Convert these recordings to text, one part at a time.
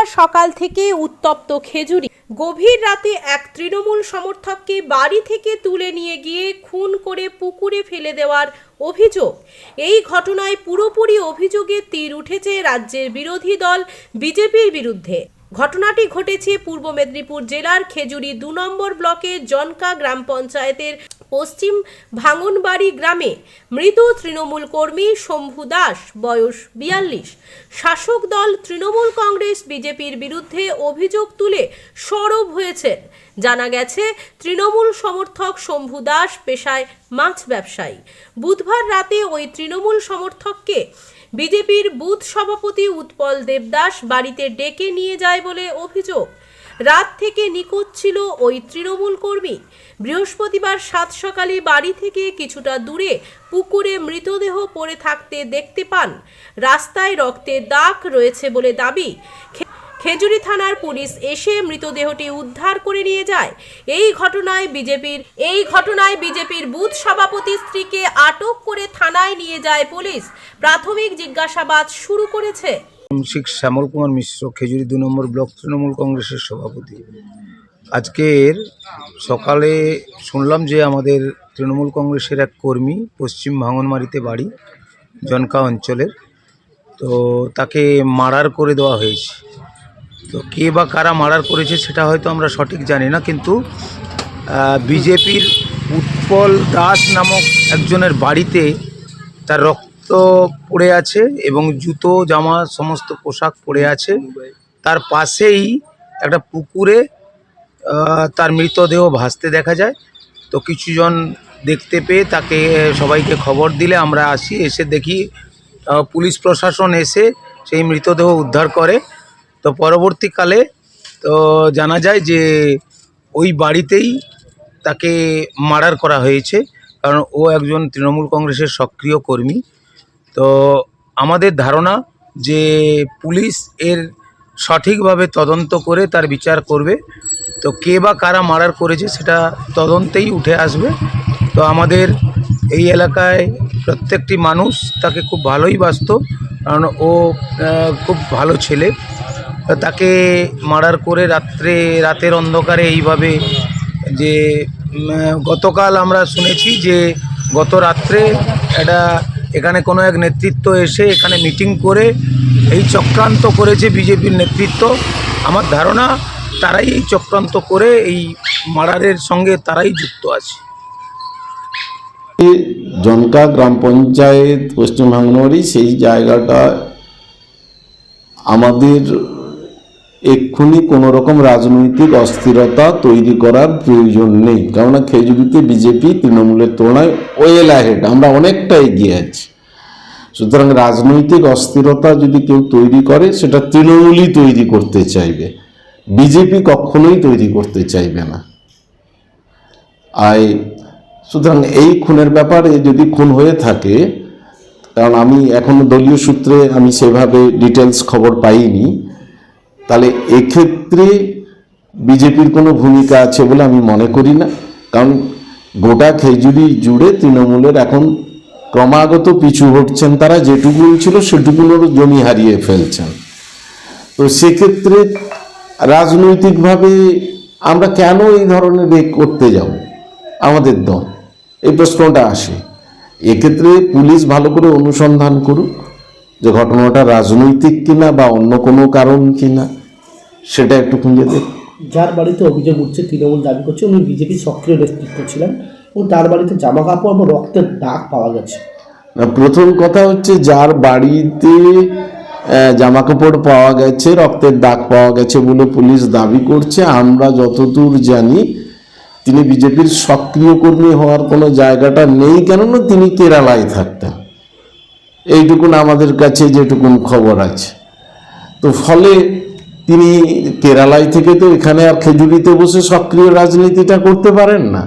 বৃহস্পতিবার সকাল থেকে উত্তপ্ত খেজুরি। গভীর রাতে এক তৃণমূল সমর্থককে বাড়ি থেকে তুলে নিয়ে গিয়ে খুন করে পুকুরে ফেলে দেওয়ার অভিযোগ। এই ঘটনায় পুরোপুরি অভিযোগে তীর উঠেছে রাজ্যের বিরোধী দল বিজেপির বিরুদ্ধে। ঘটনাটি ঘটেছে পূর্ব মেদিনীপুর জেলার খেজুরি দু নম্বর ব্লকের জনকা গ্রাম পঞ্চায়েতের পশ্চিম ভাঙনবাড়ি গ্রামে মৃত তৃণমূল কর্মী শম্ভু দাস, বয়স বিয়াল্লিশ। শাসক দল তৃণমূল কংগ্রেস, বিজেপির বিরুদ্ধে অভিযোগ তুলে সরব হয়েছেন। জানা গেছে, তৃণমূল সমর্থক শম্ভু দাস পেশায় মাছ ব্যবসায়ী। বুধবার রাতে ওই তৃণমূল সমর্থককে বিজেপির বুথ সভাপতি উৎপল দেবদাস বাড়িতে ডেকে নিয়ে যায় বলে অভিযোগ। রাত থেকে নিখোঁজ ছিল ওই তৃণমূল কর্মী। বৃহস্পতিবার সাত সকালে বাড়ি থেকে কিছুটা দূরে পুকুরে মৃতদেহ পড়ে থাকতে দেখতে পান। রাস্তায় রক্তে দাগ রয়েছে বলে দাবি। খেজুরি থানার পুলিশ এসে মৃতদেহটি উদ্ধার করে নিয়ে যায়। এই ঘটনায় বিজেপির এই ঘটনায় বিজেপির বুথ সভাপতি স্ত্রীকে আটক করে থানায় নিয়ে যায় পুলিশ। প্রাথমিক জিজ্ঞাসাবাদ শুরু করেছে। শিখ শ্যামল কুমার মিশ্র, খেজুরি দু নম্বর ব্লক তৃণমূল কংগ্রেসের সভাপতি। আজকের সকালে শুনলাম যে আমাদের তৃণমূল কংগ্রেসের এক কর্মী পশ্চিম ভাঙনমারিতে বাড়ি, জনকা অঞ্চলের। তো তাকে মারার করে দেওয়া হয়েছে। তো কে বা কারা মার্ডার করেছে সেটা হয়তো আমরা সঠিক জানি না, কিন্তু বিজেপির উৎপল দাস নামক একজনের বাড়িতে তার রক্ত পড়ে আছে এবং জুতো, জামা, সমস্ত পোশাক পড়ে আছে। তার পাশেই একটা পুকুরে তার মৃতদেহ ভাসতে দেখা যায়। তো কিছুজন দেখতে পেয়ে তাকে সবাইকে খবর দিলে আমরা আসি, এসে দেখি পুলিশ প্রশাসন এসে সেই মৃতদেহ উদ্ধার করে। তো পরবর্তীকালে, তো জানা যায় যে ওই বাড়িতেই তাকে মার্ডার করা হয়েছে। কারণ ও একজন তৃণমূল কংগ্রেসের সক্রিয় কর্মী। তো আমাদের ধারণা যে পুলিশ এর সঠিকভাবে তদন্ত করে তার বিচার করবে। তো কে বা কারা মার্ডার করেছে সেটা তদন্তেই উঠে আসবে। তো আমাদের এই এলাকায় প্রত্যেকটি মানুষ তাকে খুব ভালোই বাসত, কারণ ও খুব ভালো ছেলে। তাকে মার্ডার করে রাত্রে, রাতের অন্ধকারে এইভাবে যে গতকাল আমরা শুনেছি যে গত রাত্রে একটা এখানে কোনো এক নেতৃত্ব এসে এখানে মিটিং করে এই চক্রান্ত করেছে বিজেপির নেতৃত্ব। আমার ধারণা, তারাই এই চক্রান্ত করে এই মার্ডারের সঙ্গে তারাই যুক্ত আছে। জনকা গ্রাম পঞ্চায়েত পশ্চিম সেই জায়গাটা আমাদের এক্ষুনি কোনো রকম রাজনৈতিক অস্থিরতা তৈরি করার প্রয়োজন নেই। কেননা খেজুরিতে বিজেপি তৃণমূলের তুলনায় ওয়েল অ্যাহেড আমরা অনেকটা এগিয়ে আছি। সুতরাং রাজনৈতিক অস্থিরতা যদি কেউ তৈরি করে, সেটা তৃণমূলই তৈরি করতে চাইবে। বিজেপি কখনোই তৈরি করতে চাইবে না। আই, সুতরাং এই খুনের ব্যাপারে যদি খুন হয়ে থাকে, কারণ আমি এখনও দলীয় সূত্রে আমি সেভাবে ডিটেলস খবর পাইনি তাহলে এক্ষেত্রে বিজেপির কোনো ভূমিকা আছে বলে আমি মনে করি না। কারণ গোটা খেজুরি জুড়ে তৃণমূলের এখন ক্রমাগত পিছু হটছেন তারা, যেটুকু ছিল সেটুকুনোর জমি হারিয়ে ফেলছেন। তো সেক্ষেত্রে রাজনৈতিকভাবে আমরা কেন এই ধরনের রেক করতে যাব? আমাদের দল। এই প্রশ্নটা আসে। এক্ষেত্রে পুলিশ ভালো করে অনুসন্ধান করুক। যে ঘটনাটা রাজনৈতিক কিনা বা অন্য কোনো কারণ কিনা সেটা একটু খুঁজে দেখ। যার বাড়িতে অভিযোগ উঠছে তৃণমূল দাবি করছে উনি বিজেপির সক্রিয় নেতৃত্ব ছিলেন এবং তার বাড়িতে জামা কাপড় এবং রক্তের দাগ পাওয়া গেছে। প্রথম কথা হচ্ছে যার বাড়িতে জামা কাপড় পাওয়া গেছে রক্তের দাগ পাওয়া গেছে বলে পুলিশ দাবি করছে। আমরা যতদূর জানি তিনি বিজেপির সক্রিয় কর্মী হওয়ার কোনো জায়গাটা নেই কেননা তিনি কেরালায় থাকতেন। এইটুকুন আমাদের কাছে যেটুকুন খবর আছে। তো ফলে তিনি কেরালায় থেকে তো এখানে আর খেজুরিতে বসে সক্রিয় রাজনীতিটা করতে পারেন না।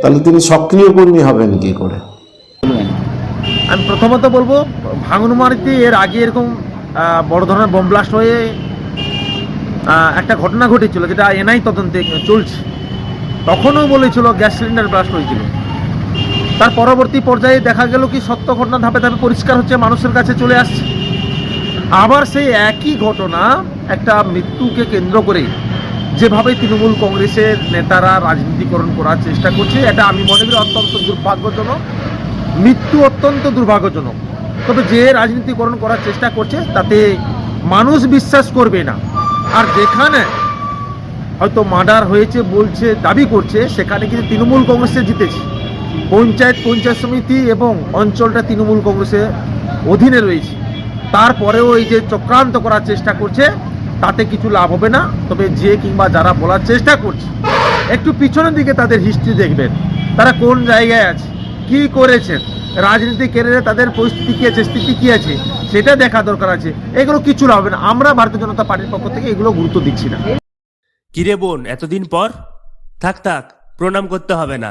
তাহলে তিনি সক্রিয় কর্মী হবেন কি করে? আমি প্রথমত বলব ভাঙনমারিতে এর আগে এরকম বড় ধরনের বোম ব্লাস্ট হয়ে একটা ঘটনা ঘটেছিল, যেটা এনআই তদন্তে চলছে। তখনও বলেছিল গ্যাস সিলিন্ডার ব্লাস্ট হয়েছিল। তার পরবর্তী পর্যায়ে দেখা গেল কি সত্য ঘটনা ধাপে ধাপে পরিষ্কার হচ্ছে, মানুষের কাছে চলে আসছে। আবার সেই একই ঘটনা একটা মৃত্যুকে কেন্দ্র করে যেভাবে তৃণমূল কংগ্রেসের নেতারা রাজনীতিকরণ করার চেষ্টা করছে, এটা আমি মনে করি অত্যন্ত দুর্ভাগ্যজনক। মৃত্যু অত্যন্ত দুর্ভাগ্যজনক। তবে যে রাজনীতিকরণ করার চেষ্টা করছে, তাতে মানুষ বিশ্বাস করবে না। আর যেখানে হয়তো মার্ডার হয়েছে বলছে, দাবি করছে, সেখানে কিন্তু তৃণমূল কংগ্রেসে জিতেছে। পঞ্চায়েত পঞ্চায়েত সমিতি এবং অঞ্চলটা তৃণমূল কংগ্রেসের অধীনে রয়েছে। তারপরেও এই যে চক্রান্ত করার চেষ্টা করছে, তাতে কিছু লাভ হবে না। তবে যে কিংবা যারা বলার চেষ্টা করছে, একটু পিছনের দিকে তাদের হিস্ট্রি দেখবেন। তারা কোন জায়গায় আছে, কি করেছেন, রাজনীতি কেরিয়ারে তাদের পরিস্থিতি কী আছে, স্থিতি কী আছে, সেটা দেখা দরকার আছে। এগুলো কিছু লাভ হবে না। আমরা ভারতীয় জনতা পার্টির পক্ষ থেকে এগুলো গুরুত্ব দিচ্ছি না। কিরে বোন, এতদিন পর? থাক থাক, প্রণাম করতে হবে না।